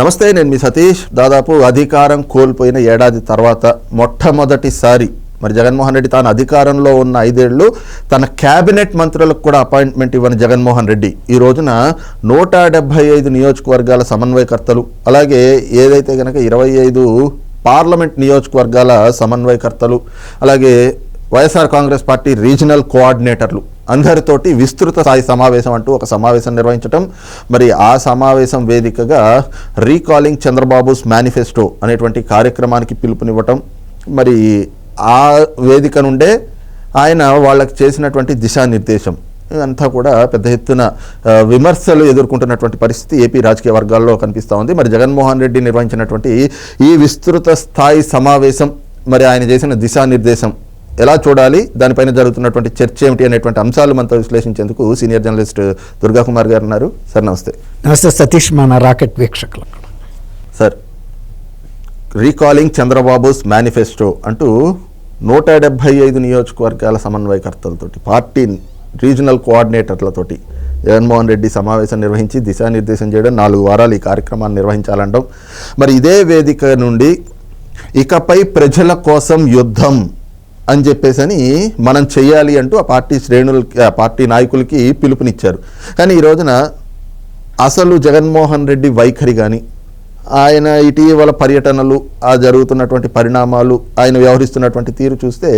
నమస్తే నేను మీ సతీష్. దాదాపు అధికారం కోల్పోయిన ఏడాది తర్వాత మొట్టమొదటిసారి మరి జగన్మోహన్ రెడ్డి తాను అధికారంలో ఉన్న ఐదేళ్ళు తన క్యాబినెట్ మంత్రులకు కూడా అపాయింట్మెంట్ ఇవ్వని జగన్మోహన్ రెడ్డి. ఈ రోజున నూట డెబ్బై ఐదు నియోజకవర్గాల సమన్వయకర్తలు అలాగే ఏదైతే కనుక ఇరవై ఐదు పార్లమెంట్ నియోజకవర్గాల సమన్వయకర్తలు అలాగే వైఎస్ఆర్ కాంగ్రెస్ పార్టీ రీజనల్ కోఆర్డినేటర్లు అందరితోటి విస్తృత స్థాయి సమావేశం అంటూ ఒక సమావేశం నిర్వహించడం మరి ఆ సమావేశం వేదికగా రీకాలింగ్ చంద్రబాబుస్ మేనిఫెస్టో అనేటువంటి కార్యక్రమానికి పిలుపునివ్వటం. మరి ఆ వేదిక నుండే ఆయన వాళ్ళకి చేసినటువంటి దిశానిర్దేశం. అంతా కూడా పెద్ద ఎత్తున విమర్శలు ఎదుర్కొంటున్నటువంటి పరిస్థితి ఏపీ రాజకీయ వర్గాల్లో కనిపిస్తూ ఉంది. మరి జగన్మోహన్ రెడ్డి నిర్వహించినటువంటి ఈ విస్తృత స్థాయి సమావేశం మరి ఆయన చేసిన దిశానిర్దేశం ఎలా చూడాలి దానిపైన జరుగుతున్నటువంటి చర్చ ఏమిటి అనేటువంటి అంశాలు మనతో విశ్లేషించేందుకు సీనియర్ జర్నలిస్ట్ దుర్గా కుమార్ గారు ఉన్నారు. సార్ నమస్తే. నమస్తే సతీష్ మన రాకెట్ వీక్షకులకు సార్ రీకాలింగ్ చంద్రబాబుస్ మేనిఫెస్టో అంటూ నూట డెబ్భై ఐదు నియోజకవర్గాల సమన్వయకర్తలతోటి పార్టీ రీజనల్ కోఆర్డినేటర్లతోటి జగన్మోహన్ రెడ్డి సమావేశం నిర్వహించి దిశానిర్దేశం చేయడం నాలుగు వారాలు ఈ కార్యక్రమాన్ని నిర్వహించాలంటాం మరి ఇదే వేదిక నుండి ఇకపై ప్రజల కోసం యుద్ధం అని చెప్పేసని మనం చేయాలి అంటూ ఆ పార్టీ శ్రేణులకి ఆ పార్టీ నాయకులకి పిలుపునిచ్చారు. కానీ ఈ రోజున అసలు జగన్మోహన్ రెడ్డి వైఖరి కానీ ఆయన ఇటీవల పర్యటనలు ఆ జరుగుతున్నటువంటి పరిణామాలు ఆయన వ్యవహరిస్తున్నటువంటి తీరు చూస్తే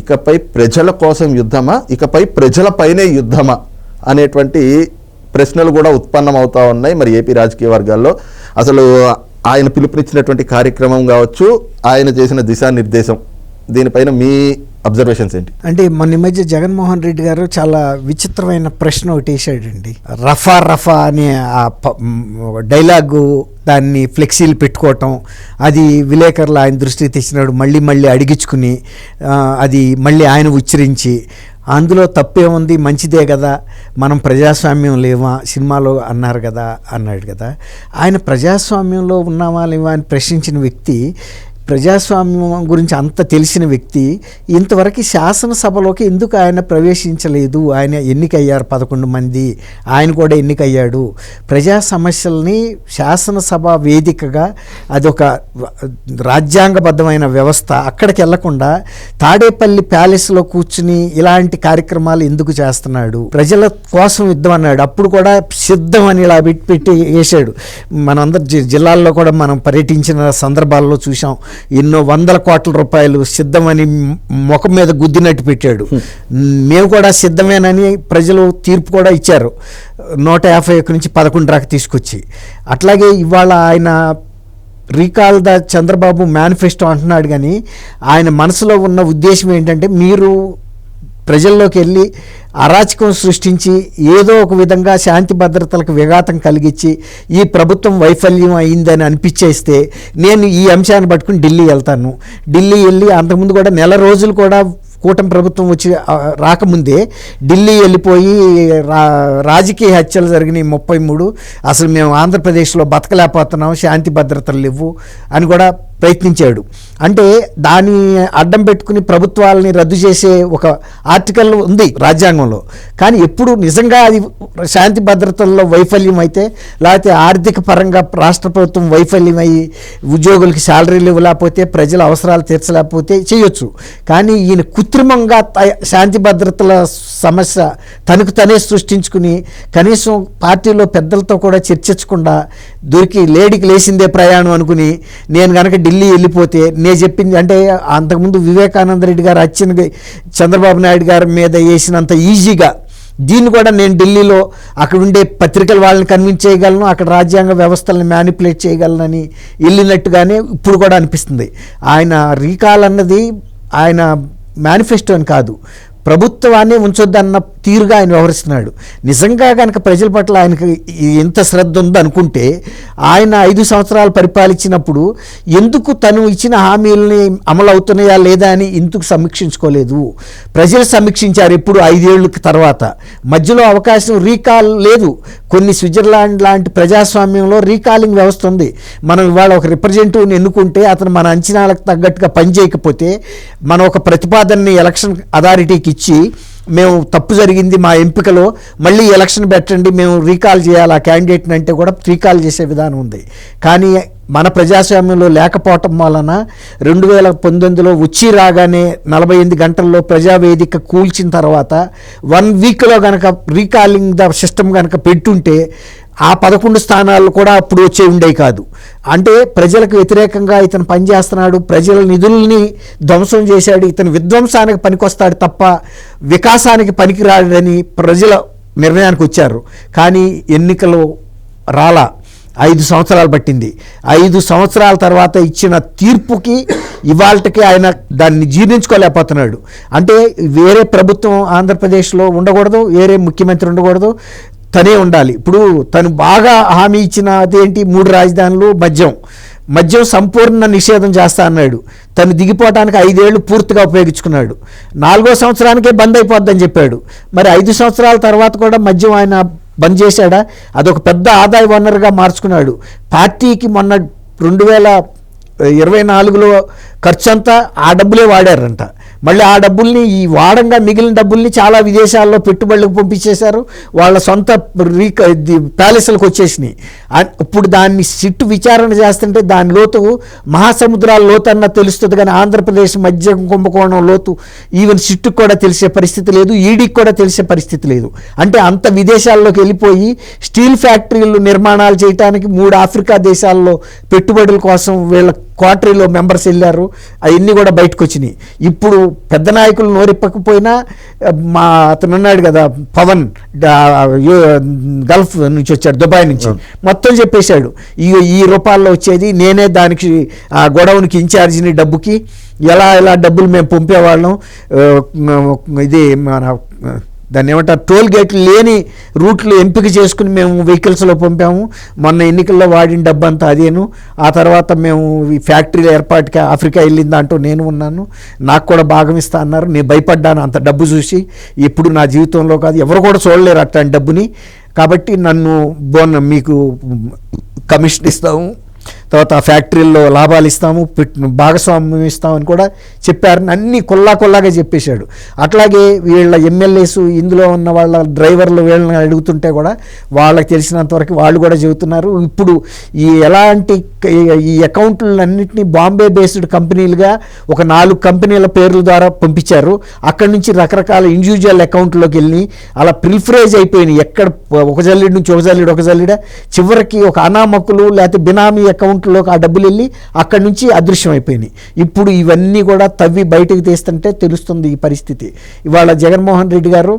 ఇకపై ప్రజల కోసం యుద్ధమా ఇకపై ప్రజలపైనే యుద్ధమా అనేటువంటి ప్రశ్నలు కూడా ఉత్పన్నమవుతా ఉన్నాయి మరి ఏపీ రాజకీయ వర్గాల్లో. అసలు ఆయన పిలుపునిచ్చినటువంటి కార్యక్రమం కావచ్చు ఆయన చేసిన దిశానిర్దేశం. దీనిపైన మీ అబ్జర్వేషన్స్ ఏంటి? అంటే మొన్న మధ్య జగన్మోహన్ రెడ్డి గారు చాలా విచిత్రమైన ప్రశ్న ఒకటి వేసాడండి రఫా రఫా అనే ఆ ప- డైలాగు దాన్ని ఫ్లెక్సీలు పెట్టుకోవటం అది విలేకరులు ఆయన దృష్టికి తెచ్చినాడు మళ్ళీ మళ్ళీ అడిగించుకుని అది మళ్ళీ ఆయన ఉచ్చరించి అందులో తప్పేముంది మంచిదే కదా మనం ప్రజాస్వామ్యం లేవా సినిమాలో అన్నారు కదా అన్నాడు కదా. ఆయన ప్రజాస్వామ్యంలో ఉన్నామా లేవా అని ప్రశ్నించిన వ్యక్తి ప్రజాస్వామ్యం గురించి అంత తెలిసిన వ్యక్తి ఇంతవరకు శాసనసభలోకి ఎందుకు ఆయన ప్రవేశించలేదు? ఆయన ఎన్నికయ్యారు పదకొండు మంది. ఆయన కూడా ఎన్నికయ్యాడు. ప్రజా సమస్యల్ని శాసనసభ వేదికగా అదొక రాజ్యాంగబద్ధమైన వ్యవస్థ. అక్కడికి వెళ్ళకుండా తాడేపల్లి ప్యాలెస్లో కూర్చుని ఇలాంటి కార్యక్రమాలు ఎందుకు చేస్తున్నాడు? ప్రజల కోసం యుద్ధం అన్నాడు అప్పుడు కూడా సిద్ధం అని ఇలా పెట్టి పెట్టి వేసాడు జి- జిల్లాల్లో కూడా మనం పర్యటించిన సందర్భాల్లో చూసాం ఎన్నో వందల కోట్ల రూపాయలు సిద్ధమని ముఖం మీద గుద్దినట్టు పెట్టాడు. మేము కూడా సిద్ధమేనని ప్రజలు తీర్పు కూడా ఇచ్చారు. నూట యాభై ఒక్క నుంచి పదకొండు దాకా తీసుకొచ్చి. అట్లాగే ఇవాళ ఆయన రీకాల్ ద చంద్రబాబు మేనిఫెస్టో అంటున్నాడు కానీ ఆయన మనసులో ఉన్న ఉద్దేశం ఏంటంటే మీరు ప్రజల్లోకి వెళ్ళి అరాచకం సృష్టించి ఏదో ఒక విధంగా శాంతి భద్రతలకు విఘాతం కలిగించి ఈ ప్రభుత్వం వైఫల్యం అయిందని అనిపించేస్తే నేను ఈ అంశాన్ని పట్టుకుని ఢిల్లీ వెళ్తాను. ఢిల్లీ వెళ్ళి అంతకుముందు కూడా నెల రోజులు కూడా కూటమి ప్రభుత్వం వచ్చి రాకముందే ఢిల్లీ వెళ్ళిపోయి రా రాజకీయ హత్యలు జరిగినాయి ముప్పై మూడు. అసలు మేము ఆంధ్రప్రదేశ్లో బతకలేకపోతున్నాం శాంతి భద్రతలు లేవు అని కూడా ప్రయత్నించాడు. అంటే దాని అడ్డం పెట్టుకుని ప్రభుత్వాలని రద్దు చేసే ఒక ఆర్టికల్ ఉంది రాజ్యాంగంలో. కానీ ఎప్పుడు నిజంగా అది శాంతి భద్రతల్లో వైఫల్యం అయితే లేకపోతే ఆర్థిక పరంగా రాష్ట్ర ప్రభుత్వం వైఫల్యం అయ్యి ఉద్యోగులకి శాలరీలు ఇవ్వలేకపోతే ప్రజల అవసరాలు తీర్చలేకపోతే చేయొచ్చు. కానీ ఈయన కృత్రిమంగా శాంతి భద్రతల సమస్య తనకు తనే సృష్టించుకుని కనీసం పార్టీలో పెద్దలతో కూడా చర్చించకుండా దొరికి లేడీకి లేచిందే ప్రయాణం అనుకుని నేను కనుక ఢిల్లీ ఢిల్లీ వెళ్ళిపోతే నేను చెప్పింది అంటే అంతకుముందు వివేకానంద రెడ్డి గారు వచ్చిన చంద్రబాబు నాయుడు గారి మీద వేసినంత ఈజీగా దీన్ని కూడా నేను ఢిల్లీలో అక్కడ ఉండే పత్రికల వాళ్ళని కన్విన్స్ చేయగలను అక్కడ రాజ్యాంగ వ్యవస్థలను మ్యానిపులేట్ చేయగలనని వెళ్ళినట్టుగానే ఇప్పుడు కూడా అనిపిస్తుంది. ఆయన రీకాల్ అన్నది ఆయన మేనిఫెస్టో అని కాదు. ప్రభుత్వాన్ని ఉంచొద్దన్న తీరుగా ఆయన వ్యవహరిస్తున్నాడు. నిజంగా కనుక ప్రజల పట్ల ఆయనకి ఎంత శ్రద్ధ ఉందనుకుంటే ఆయన ఐదు సంవత్సరాలు పరిపాలించినప్పుడు ఎందుకు తను ఇచ్చిన హామీలని అమలు అవుతున్నాయా లేదా అని ఎందుకు సమీక్షించుకోలేదు. ప్రజలు సమీక్షించారు ఎప్పుడు ఐదేళ్ళ తర్వాత. మధ్యలో అవకాశం రీకాల్ లేదు. కొన్ని స్విట్జర్లాండ్ లాంటి ప్రజాస్వామ్యంలో రీకాలింగ్ వ్యవస్థ ఉంది. మనం ఇవాళ ఒక రిప్రజెంటేటివ్ని ఎన్నుకుంటే అతను మన అంచనాలకు తగ్గట్టుగా పనిచేయకపోతే మనం ఒక ప్రతిపాదనని ఎలక్షన్ అథారిటీకి ఇచ్చి మేము తప్పు జరిగింది మా ఎంపికలో మళ్ళీ ఎలక్షన్ పెట్టండి మేము రీకాల్ చేయాలి ఆ క్యాండిడేట్ని అంటే కూడా రీకాల్ చేసే విధానం ఉంది. కానీ మన ప్రజాస్వామ్యంలో లేకపోవటం వలన రెండు వేల పంతొమ్మిదిలో వచ్చి రాగానే నలభై ఎనిమిది గంటల్లో ప్రజావేదిక కూల్చిన తర్వాత వన్ వీక్లో కనుక రీకాలింగ్ ద సిస్టమ్ కనుక పెట్టుంటే ఆ పదకొండు స్థానాలు కూడా అప్పుడు వచ్చే ఉండేవి కాదు. అంటే ప్రజలకు వ్యతిరేకంగా ఇతను పనిచేస్తున్నాడు ప్రజల నిధుల్ని ధ్వంసం చేశాడు ఇతను విధ్వంసానికి పనికొస్తాడు తప్ప వికాసానికి పనికిరాడని ప్రజల నిర్ణయానికి వచ్చారు. కానీ ఎన్నికలు రాలా ఐదు సంవత్సరాలు పట్టింది. ఐదు సంవత్సరాల తర్వాత ఇచ్చిన తీర్పుకి ఇవాళకి ఆయన దాన్ని జీర్ణించుకోలేకపోతున్నాడు. అంటే వేరే ప్రభుత్వం ఆంధ్రప్రదేశ్లో ఉండకూడదు వేరే ముఖ్యమంత్రి ఉండకూడదు. తనే ఉండాలి. ఇప్పుడు తను బాగా హామీ ఇచ్చిన అదేంటి? మూడు రాజధానులు మద్యం. మద్యం సంపూర్ణ నిషేధం చేస్తా అన్నాడు. తను దిగిపోవడానికి ఐదేళ్ళు పూర్తిగా ఉపయోగించుకున్నాడు. నాలుగో సంవత్సరానికే బంద్ అయిపోద్దని చెప్పాడు. మరి ఐదు సంవత్సరాల తర్వాత కూడా మద్యం ఆయన బంద్ చేశాడా? అదొక పెద్ద ఆదాయ వనరుగా మార్చుకున్నాడు. పార్టీకి మొన్న రెండు వేల ఇరవై నాలుగులో ఖర్చు అంతా ఆ డబ్బులే వాడారంట. మళ్ళీ ఆ డబ్బుల్ని ఈ వాడంగా మిగిలిన డబ్బుల్ని చాలా విదేశాల్లో పెట్టుబడులకు పంపించేశారు. వాళ్ళ సొంత రీక ప్యాలెస్లకు వచ్చేసినాయి. ఇప్పుడు దాన్ని సిట్టు విచారణ చేస్తుంటే దాని లోతు మహాసముద్రాల లోతు అన్న తెలుస్తుంది కానీ ఆంధ్రప్రదేశ్ మధ్య కుంభకోణం లోతు ఈవెన్ సిట్టుకు కూడా తెలిసే పరిస్థితి లేదు ఈడీకి కూడా తెలిసే పరిస్థితి లేదు. అంటే అంత విదేశాల్లోకి వెళ్ళిపోయి స్టీల్ ఫ్యాక్టరీలు నిర్మాణాలు చేయడానికి మూడు ఆఫ్రికా దేశాల్లో పెట్టుబడుల కోసం వీళ్ళ క్వార్టరీలో మెంబర్స్ వెళ్ళారు. అవన్నీ కూడా బయటకు వచ్చినాయి ఇప్పుడు పెద్ద నాయకులు నోరిప్పకపోయినా మా అతను ఉన్నాడు కదా పవన్ గల్ఫ్ నుంచి వచ్చాడు దుబాయ్ నుంచి. మొత్తం చెప్పేశాడు. ఈ ఈ రూపాల్లో వచ్చేది నేనే దానికి ఆ గొడవనికి ఇన్ఛార్జిని డబ్బుకి ఎలా ఎలా డబ్బులు మేము పంపేవాళ్ళం ఇది మన దాన్ని ఏమంటారు? టోల్ గేట్లు లేని రూట్లు ఎంపిక చేసుకుని మేము వెహికల్స్లో పంపాము. మొన్న ఎన్నికల్లో వాడిన డబ్బు అంతా అదేను. ఆ తర్వాత మేము ఈ ఫ్యాక్టరీల ఏర్పాటుకి ఆఫ్రికా వెళ్ళిందంటూ నేను ఉన్నాను. నాకు కూడా భాగం ఇస్తా అన్నారు. నేను భయపడ్డాను అంత డబ్బు చూసి. ఎప్పుడు నా జీవితంలో కాదు ఎవరు కూడా చూడలేరు అట్లాంటి డబ్బుని. కాబట్టి నన్ను బోన్ మీకు కమిషన్ ఇస్తాము. తర్వాత ఆ ఫ్యాక్టరీల్లో లాభాలు ఇస్తాము భాగస్వామ్యం ఇస్తామని కూడా చెప్పారు అన్ని కొల్లా కొల్లాగా చెప్పేశాడు. అట్లాగే వీళ్ళ ఎమ్మెల్యేస్ ఇందులో ఉన్న వాళ్ళ డ్రైవర్లు వీళ్ళని అడుగుతుంటే కూడా వాళ్ళకి తెలిసినంత వరకు వాళ్ళు కూడా చెబుతున్నారు. ఇప్పుడు ఈ ఎలాంటి ఈ అకౌంట్లన్నింటినీ బాంబే బేస్డ్ కంపెనీలుగా ఒక నాలుగు కంపెనీల పేర్ల ద్వారా పంపించారు. అక్కడి నుంచి రకరకాల ఇండివిజువల్ అకౌంట్లోకి వెళ్ళి అలా ప్రిఫరేజ్ అయిపోయినాయి. ఎక్కడ ఒక జల్లిడి నుంచి ఒక జల్లిడు ఒక జల్లిడ చివరికి ఒక అనామకులు లేకపోతే బినామీ అకౌంట్ అకౌంట్లోకి ఆ డబ్బులు వెళ్ళి అక్కడి నుంచి అదృశ్యం అయిపోయినాయి. ఇప్పుడు ఇవన్నీ కూడా తవ్వి బయటకు తీస్తుంటే తెలుస్తుంది ఈ పరిస్థితి. ఇవాళ జగన్మోహన్ రెడ్డి గారు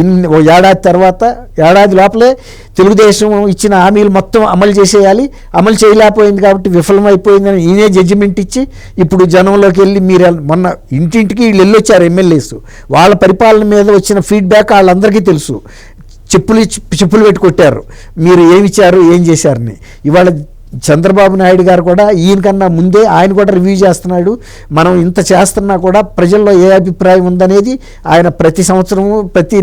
ఇన్ని ఓ ఏడాది తర్వాత ఏడాది లోపలే తెలుగుదేశం ఇచ్చిన హామీలు మొత్తం అమలు చేసేయాలి. అమలు చేయలేకపోయింది కాబట్టి విఫలమైపోయిందని ఈయనే జడ్జిమెంట్ ఇచ్చి ఇప్పుడు జనంలోకి వెళ్ళి మీరు మొన్న ఇంటింటికి వీళ్ళు వెళ్ళొచ్చారు ఎమ్మెల్యేస్ వాళ్ళ పరిపాలన మీద వచ్చిన ఫీడ్బ్యాక్ వాళ్ళందరికీ తెలుసు. చెప్పులు చెప్పులు పెట్టి కొట్టారు. మీరు ఏమి ఇచ్చారు ఏం చేశారని. ఇవాళ చంద్రబాబు నాయుడు గారు కూడా ఈయనకన్నా ముందే ఆయన కూడా రివ్యూ చేస్తున్నాడు. మనం ఇంత చేస్తున్నా కూడా ప్రజల్లో ఏ అభిప్రాయం ఉందనేది ఆయన ప్రతి సంవత్సరము ప్రతి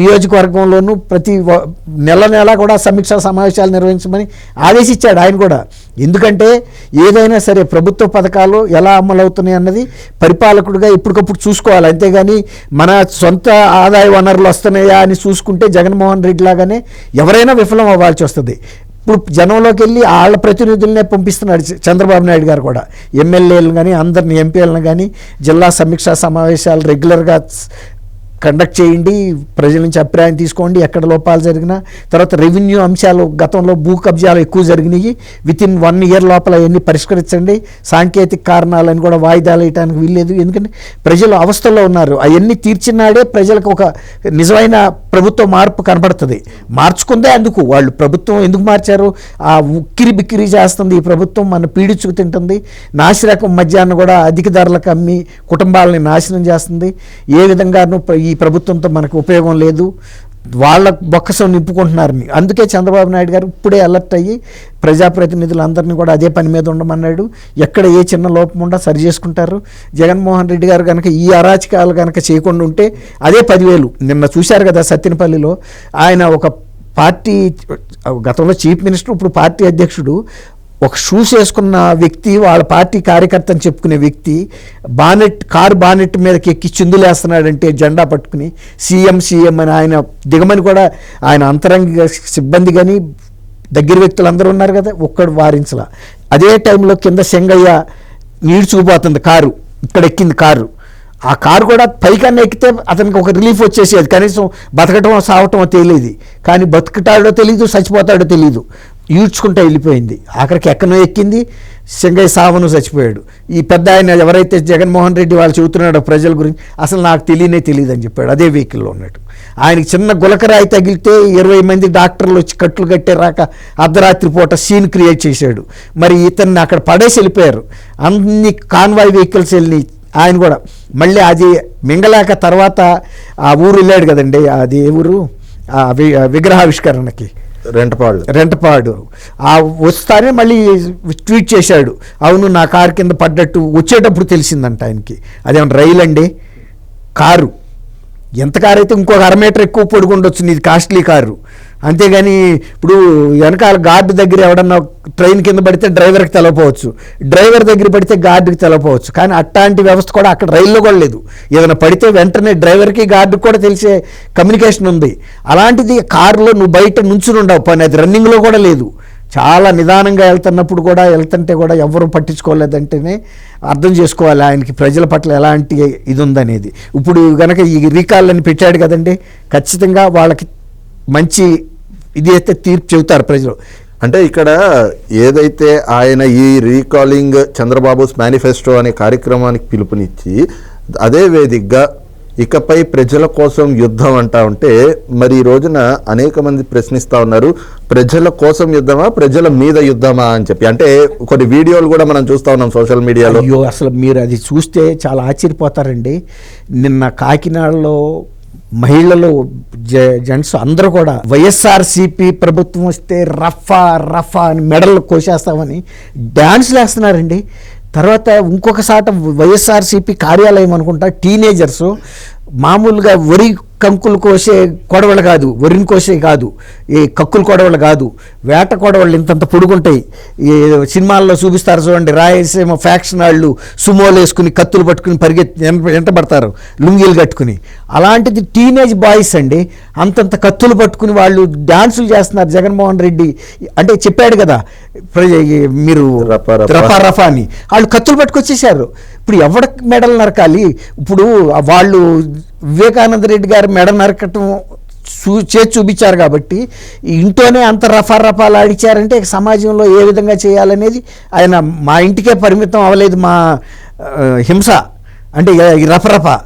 నియోజకవర్గంలోనూ ప్రతి నెల నెల కూడా సమీక్షా సమావేశాలు నిర్వహించమని ఆదేశించాడు ఆయన కూడా. ఎందుకంటే ఏదైనా సరే ప్రభుత్వ పథకాలు ఎలా అమలు అవుతున్నాయి అన్నది పరిపాలకుడిగా ఎప్పటికప్పుడు చూసుకోవాలి. అంతేగాని మన సొంత ఆదాయ వనరులు వస్తున్నాయా అని చూసుకుంటే జగన్మోహన్ రెడ్డి లాగానే ఎవరైనా విఫలం అవ్వాల్సి వస్తుంది. ఇప్పుడు జనంలోకి వెళ్ళి వాళ్ళ ప్రతినిధులనే పంపిస్తున్నాడు చంద్రబాబు నాయుడు గారు కూడా. ఎమ్మెల్యేలను కానీ అందరిని ఎంపీలను కానీ జిల్లా సమీక్షా సమావేశాలు రెగ్యులర్గా కండక్ట్ చేయండి ప్రజల నుంచి అభిప్రాయం తీసుకోండి ఎక్కడ లోపాలు జరిగినా. తర్వాత రెవెన్యూ అంశాలు గతంలో భూ కబ్జాలు ఎక్కువ జరిగినాయి. విత్ ఇన్ వన్ ఇయర్ లోపల అవన్నీ పరిష్కరించండి. సాంకేతిక కారణాలని కూడా వాయిదాలు వేయడానికి వీల్లేదు. ఎందుకంటే ప్రజలు అవస్థల్లో ఉన్నారు. అవన్నీ తీర్చినాడే ప్రజలకు ఒక నిజమైన ప్రభుత్వ మార్పు కనబడుతుంది. మార్చుకుందే అందుకు. వాళ్ళు ప్రభుత్వం ఎందుకు మార్చారు? ఆ ఉక్కిరి బిక్కిరి చేస్తుంది ఈ ప్రభుత్వం. మన పీడించుకు తింటుంది. నాసిరకం మధ్యాహ్నం కూడా అధిక ధరలకు అమ్మి కుటుంబాలని నాశనం చేస్తుంది. ఏ విధంగానూ ఈ ప్రభుత్వంతో మనకు ఉపయోగం లేదు. వాళ్ళ బొక్కసం నింపుకుంటున్నారు అందుకే చంద్రబాబు నాయుడు గారు ఇప్పుడే అలర్ట్ అయ్యి ప్రజాప్రతినిధులందరినీ కూడా అదే పని మీద ఉండమన్నాడు. ఎక్కడ ఏ చిన్న లోపం ఉండా సరి చేసుకుంటారు. జగన్మోహన్ రెడ్డి గారు కనుక ఈ అరాచకాలు కనుక చేయకుండా ఉంటే అదే పదివేలు. నిన్న చూశారు కదా సత్యనపల్లిలో. ఆయన ఒక పార్టీ గతంలో చీఫ్ మినిస్టర్ ఇప్పుడు పార్టీ అధ్యక్షుడు ఒక షూస్ వేసుకున్న వ్యక్తి వాళ్ళ పార్టీ కార్యకర్త అని చెప్పుకునే వ్యక్తి బానెట్ కారు బానెట్ మీదకి ఎక్కి చిందులేస్తున్నాడంటే జెండా పట్టుకుని సీఎం సీఎం అని ఆయన దిగమని కూడా ఆయన అంతరంగ సిబ్బంది కానీ దగ్గర వ్యక్తులు అందరూ ఉన్నారు కదా ఒక్కడు వారించలా. అదే టైంలో కింద సెంగయ్య నీడ్చుకుపోతుంది కారు ఇక్కడ ఎక్కింది కారు. ఆ కారు కూడా పైకన్నా ఎక్కితే అతనికి ఒక రిలీఫ్ వచ్చేసేది. కనీసం బతకటమో సావటమో తెలియదు. కానీ బతుకుతాడో తెలియదు చచ్చిపోతాడో తెలియదు ఈడ్చుకుంటూ వెళ్ళిపోయింది. ఆఖరికి ఎక్కనో ఎక్కింది. శంగయ్య సావను చచ్చిపోయాడు. ఈ పెద్ద ఆయన ఎవరైతే జగన్మోహన్ రెడ్డి వాళ్ళు చెబుతున్నాడో ప్రజల గురించి అసలు నాకు తెలియనే తెలియదు అని చెప్పాడు. అదే వెహికల్లో ఉన్నట్టు ఆయనకి చిన్న గులకరాయి తగిలితే ఇరవై మంది డాక్టర్లు వచ్చి కట్లు కట్టే రాక అర్ధరాత్రి పూట సీన్ క్రియేట్ చేశాడు. మరి ఇతన్ని అక్కడ పడేసి వెళ్ళిపోయారు. అన్ని కాన్వాయ్ వెహికల్స్ వెళ్ళి ఆయన కూడా మళ్ళీ అది మింగలాక తర్వాత ఆ ఊరు వెళ్ళాడు కదండి. అది ఏ ఊరు? ఆ వి- విగ్రహావిష్కరణకి. రెంటపాడు. రెంటపాడు. ఆ వస్తానే మళ్ళీ ట్వీట్ చేశాడు. అవును నా కారు కింద పడ్డట్టు వచ్చేటప్పుడు తెలిసిందంట ఆయనకి. అదేమన్నా రైలు అండి? కారు. ఎంత కారు అయితే ఇంకొక అర మీటర్ ఎక్కువ పొడుగుండొచ్చు నీది కాస్ట్లీ కారు. అంతేగాని ఇప్పుడు వెనకాల గార్డు దగ్గర ఎవడన్నా ట్రైన్ కింద పడితే డ్రైవర్కి తెలపవచ్చు డ్రైవర్ దగ్గర పడితే గార్డుకి తెలపవచ్చు కానీ అట్లాంటి వ్యవస్థ కూడా అక్కడ రైల్లో కూడా లేదు. ఏదైనా పడితే వెంటనే డ్రైవర్కి గార్డుకి కూడా తెలిసే కమ్యూనికేషన్ ఉంది. అలాంటిది కారులో నువ్వు బయట నుంచుని ఉండవు. పని అది రన్నింగ్లో కూడా లేదు. చాలా నిదానంగా వెళ్తున్నప్పుడు కూడా వెళ్తుంటే కూడా ఎవరు పట్టించుకోలేదంటేనే అర్థం చేసుకోవాలి ఆయనకి ప్రజల పట్ల ఎలాంటి ఇది ఉందనేది ఇప్పుడు కనుక ఈ రీకాల్ అని పెట్టాడు కదండి ఖచ్చితంగా వాళ్ళకి మంచి ఇది అయితే తీర్పు చెబుతారు ప్రజలు. అంటే ఇక్కడ ఏదైతే ఆయన ఈ రీకాలింగ్ చంద్రబాబుస్ మేనిఫెస్టో అనే కార్యక్రమానికి పిలుపునిచ్చి అదే వేదికగా ఇకపై ప్రజల కోసం యుద్ధం అంటా ఉంటే మరి ఈ రోజున అనేక మంది ప్రశ్నిస్తా ఉన్నారు ప్రజల కోసం యుద్ధమా ప్రజల మీద యుద్ధమా అని చెప్పి. అంటే కొన్ని వీడియోలు కూడా మనం చూస్తా ఉన్నాం సోషల్ మీడియాలో. అయ్యో అసలు మీరు అది చూస్తే చాలా ఆశ్చర్యపోతారండి. నిన్న కాకినాడలో మహిళలు జెంట్స్ అందరూ కూడా వైఎస్ఆర్సీపీ ప్రభుత్వం వస్తే రఫా రఫా అని మెడలు కోసేస్తామని డ్యాన్స్లు వేస్తున్నారండి తర్వాత ఇంకొక సాట వైఎస్ఆర్సీపీ కార్యాలయం అనుకుంటా టీనేజర్స్. మామూలుగా వరి కంకులు కోసే కొడవలు కాదు వరిని కోసే కాదు ఈ కక్కులు కొడవలు కాదు వేట కొడవలు ఇంతంత పొడుగుంటాయి. ఈ సినిమాల్లో చూపిస్తారు చూడండి రాయలసీమ ఫ్యాక్షన్ వాళ్ళు సుమోలు వేసుకుని కత్తులు పట్టుకుని పరిగెత్తి వెంట- వెంటబడతారు లుంగీలు కట్టుకుని. అలాంటిది టీనేజ్ బాయ్స్ అండి అంతంత కత్తులు పట్టుకుని వాళ్ళు డాన్సులు చేస్తున్నారు జగన్మోహన్ రెడ్డి. అంటే చెప్పాడు కదా మీరు. రఫా రఫా. అని. వాళ్ళు కత్తులు పట్టుకొచ్చేసారు ఇప్పుడు ఎవడ మెడలు నరకాలి? ఇప్పుడు వాళ్ళు వివేకానంద రెడ్డి గారు మెడ నరకటం చూ చేసి చూపించారు కాబట్టి ఇంట్లోనే అంత రఫా రఫాలు ఆడిచారంటే సమాజంలో ఏ విధంగా చేయాలనేది ఆయన మా ఇంటికే పరిమితం అవ్వలేదు మా హింస. అంటే రఫరఫ.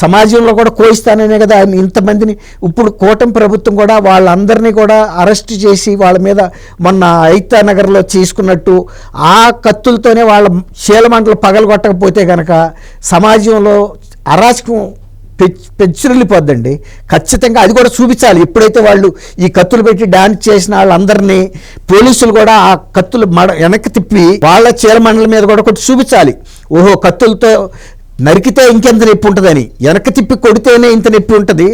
సమాజంలో కూడా కోయిస్తాననే కదా ఆయన ఇంతమందిని. ఇప్పుడు కూటమి ప్రభుత్వం కూడా వాళ్ళందరినీ కూడా అరెస్ట్ చేసి వాళ్ళ మీద మొన్న ఐతా నగర్లో చేసుకున్నట్టు ఆ కత్తులతోనే వాళ్ళ శీలమంటలు పగలగొట్టకపోతే కనుక సమాజంలో అరాచకం పెంచ్ పెంచురిల్లిపోద్దండి ఖచ్చితంగా అది కూడా చూపించాలి. ఎప్పుడైతే వాళ్ళు ఈ కత్తులు పెట్టి డాన్స్ చేసిన వాళ్ళందరినీ పోలీసులు కూడా ఆ కత్తులు మడ వెనక్కి తిప్పి వాళ్ళ చీలమండల మీద కూడా ఒకటి చూపించాలి. ఓహో కత్తులతో నరికితే ఇంకెంత నొప్పి ఉంటుందని వెనక్కి తిప్పి కొడితేనే ఇంత నొప్పి ఉంటుంది?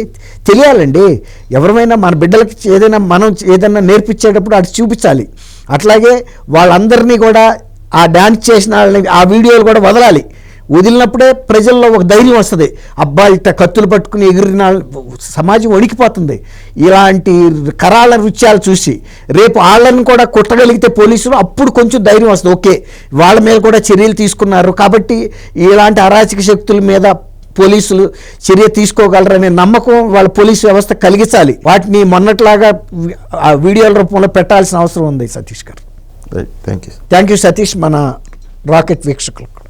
తెలియాలండి. ఎవరైనా మన బిడ్డలకి ఏదైనా మనం ఏదైనా నేర్పించేటప్పుడు అటు చూపించాలి. అట్లాగే వాళ్ళందరినీ కూడా ఆ డాన్స్ చేసిన వాళ్ళని ఆ వీడియోలు కూడా వదలాలి. వదిలినప్పుడే ప్రజల్లో ఒక ధైర్యం వస్తుంది. అబ్బా ఇట్ట కత్తులు పట్టుకుని ఎగిరిన సమాజం వణికిపోతుంది ఇలాంటి కరాల నృత్యాలు చూసి రేపు వాళ్ళని కూడా కొట్టగలిగితే పోలీసులు అప్పుడు కొంచెం ధైర్యం వస్తుంది. ఓకే వాళ్ళ మీద కూడా చర్యలు తీసుకున్నారు. కాబట్టి ఇలాంటి అరాచక శక్తుల మీద పోలీసులు చర్య తీసుకోగలరనే నమ్మకం వాళ్ళ పోలీసు వ్యవస్థ కలిగించాలి. వాటిని మొన్నట్లాగా ఆ వీడియోల రూపంలో పెట్టాల్సిన అవసరం ఉంది సతీష్ గారు. Thank you thank you Satish మన రాకెట్ వీక్షకులకు.